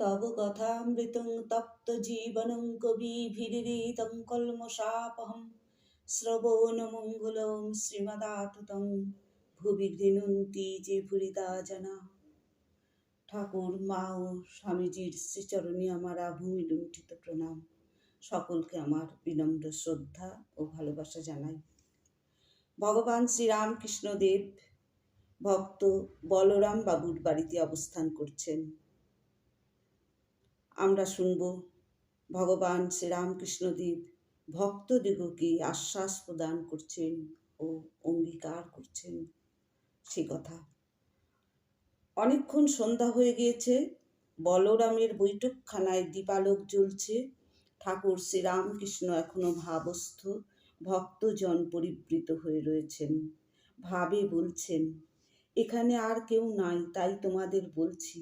তব কথামৃতং তপ্ত জীবনং কবিভিরিতং কলমশাপহম শ্রবণমঙ্গলং শ্রীমদাততং ভুবি গৃণন্তি যে ভুরিদা জানা ঠাকুর মা ও স্বামীজির শ্রীচরণে আমার আভূমি লুণ্ঠিত প্রণাম। সকলকে আমার বিনম্র শ্রদ্ধা ও ভালোবাসা জানাই। ভগবান শ্রীরামকৃষ্ণদেব ভক্ত বলরাম বাবুর বাড়িতে অবস্থান করছেন। আমরা শুনব, ভগবান শ্রীরামকৃষ্ণদেব ভক্তদিগকে আশ্বাস প্রদান করছেন ও অঙ্গীকার করছেন সে কথা। অনেকক্ষণ সন্ধ্যা হয়ে গিয়েছে, বলরামের বৈঠকখানায় দীপালোক জ্বলছে, ঠাকুর শ্রীরামকৃষ্ণ এখনও ভাবস্থ, ভক্তজন পরিবৃত হয়ে রয়েছেন। ভাবে বলছেন, এখানে আর কেউ নাই, তাই তোমাদের বলছি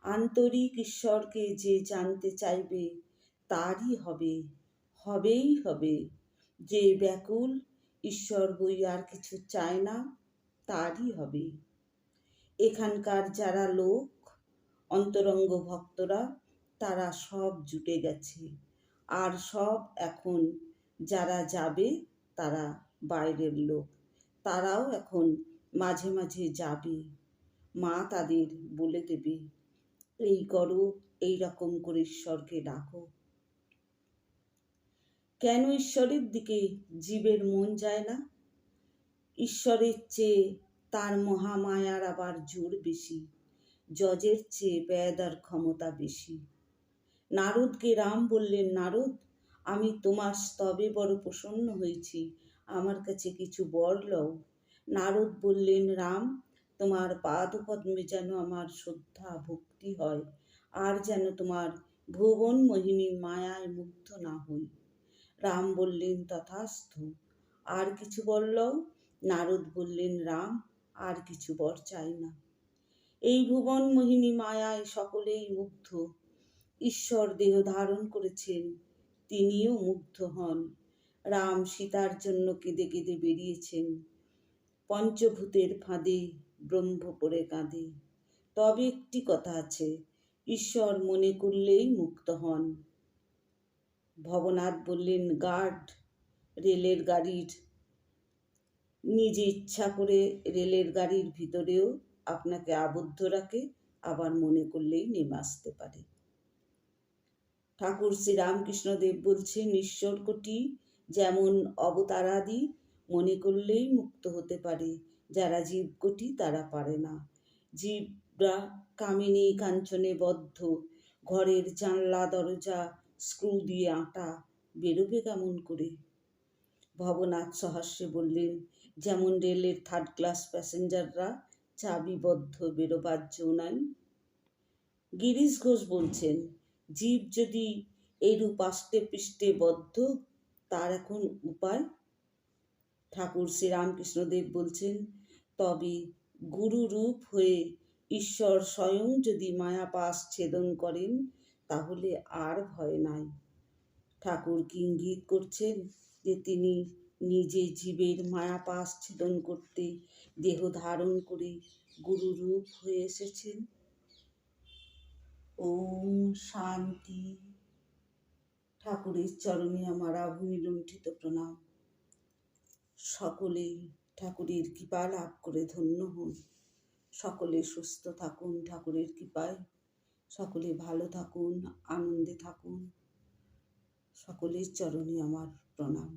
আন্তরিক ঈশ্বরকে যে জানতে চাইবে, তারই হবে, হবেই হবে। যে ব্যাকুল ঈশ্বর বই আর কিছু চায় না, তারই হবে। এখানকার যারা লোক, অন্তরঙ্গ ভক্তরা, তারা সব জুটে গেছে। আর সব এখন যারা যাবে, তারা বাইরের লোক। তারাও এখন মাঝে মাঝে যাবে। মা তাদের বলে দেবে। এই করো, এই রকম করে ঈশ্বরকে ডাকো। কেন ঈশ্বরের দিকে জীবের মন যায় না? ঈশ্বরের চেয়ে তার মহামায়ার আবার জোর বেশি, জজের চেয়ে বেদার ক্ষমতা বেশি। নারদকে রাম বললেন, নারদ, আমি তোমার স্তবে বড় প্রসন্ন হয়েছি, আমার কাছে কিছু বর লও। নারদ বললেন, রাম, তোমার পাদপদ্মে যেন আমার শ্রদ্ধা ভক্তি হয়, আর যেন তোমার ভুবন মোহিনী মায়ায় মুগ্ধ না হই। রাম বললেন, তথাস্থ। আর কিছু বলল? নারদ বললেন, রাম, আর কিছু বর চাই না। এই ভুবন মোহিনী মায়ায় সকলেই মুগ্ধ। ঈশ্বর দেহ ধারণ করেছেন, তিনিও মুগ্ধ হন। রাম সীতার জন্য কেঁদে কেঁদে বেরিয়েছেন। পঞ্চভূতের ফাঁদে ব্রহ্ম পড়ে কাঁদে। তবে একটি কথা আছে, ঈশ্বর মনে করলেই মুক্ত হন। ভবনাথ বললেন, গার্ড, রেলের গাড়ির, নিজে ইচ্ছা করে রেলের গাড়ির ভিতরেও আপনাকে আবদ্ধ রাখে, আবার মনে করলেই নেমে আসতে পারে। ঠাকুর শ্রীরামকৃষ্ণদেব বলছেন ঈশ্বর কোটি যেমন অবতারাদি, মনে করলেই মুক্ত হতে পারে। যারা জীবকোটি তারা পারে না। জীবরা কামিনী কাঞ্চনে বদ্ধ, ঘরের জানলা, দরজা, স্ক্রু দিয়ে আটা, বেরোবে কেমন করে? ভবনাথ সহাস্যে বললেন, যেমন রেলের থার্ড ক্লাস প্যাসেঞ্জাররা চাবিবদ্ধ বেরোবার জো নাই গিরিশ ঘোষ বলছেন, জীব যদি এরূপ আষ্টে পৃষ্ঠে বদ্ধ, তার এখন উপায়? ঠাকুর শ্রীরামকৃষ্ণদেব বলছেন, তবে গুরু রূপ হয়ে ঈশ্বর স্বয়ং যদি মায়াপাশ ছেদন করেন, তাহলে আর ভয় নাই। ঠাকুর ইঙ্গিত করছেন যে তিনি নিজে জীবের মায়াপাশ ছেদন করতে দেহ ধারণ করে গুরুরূপ হয়ে এসেছেন। ওম শান্তি। ঠাকুরের চরণে আমার আভূমি লুণ্ঠিত প্রণাম। সকলেই ঠাকুরের কৃপা লাভ করে ধন্য হন। সকলে সুস্থ থাকুন ঠাকুরের কৃপায়। সকলে ভালো থাকুন আনন্দে থাকুন। সকলের চরণে আমার প্রণাম।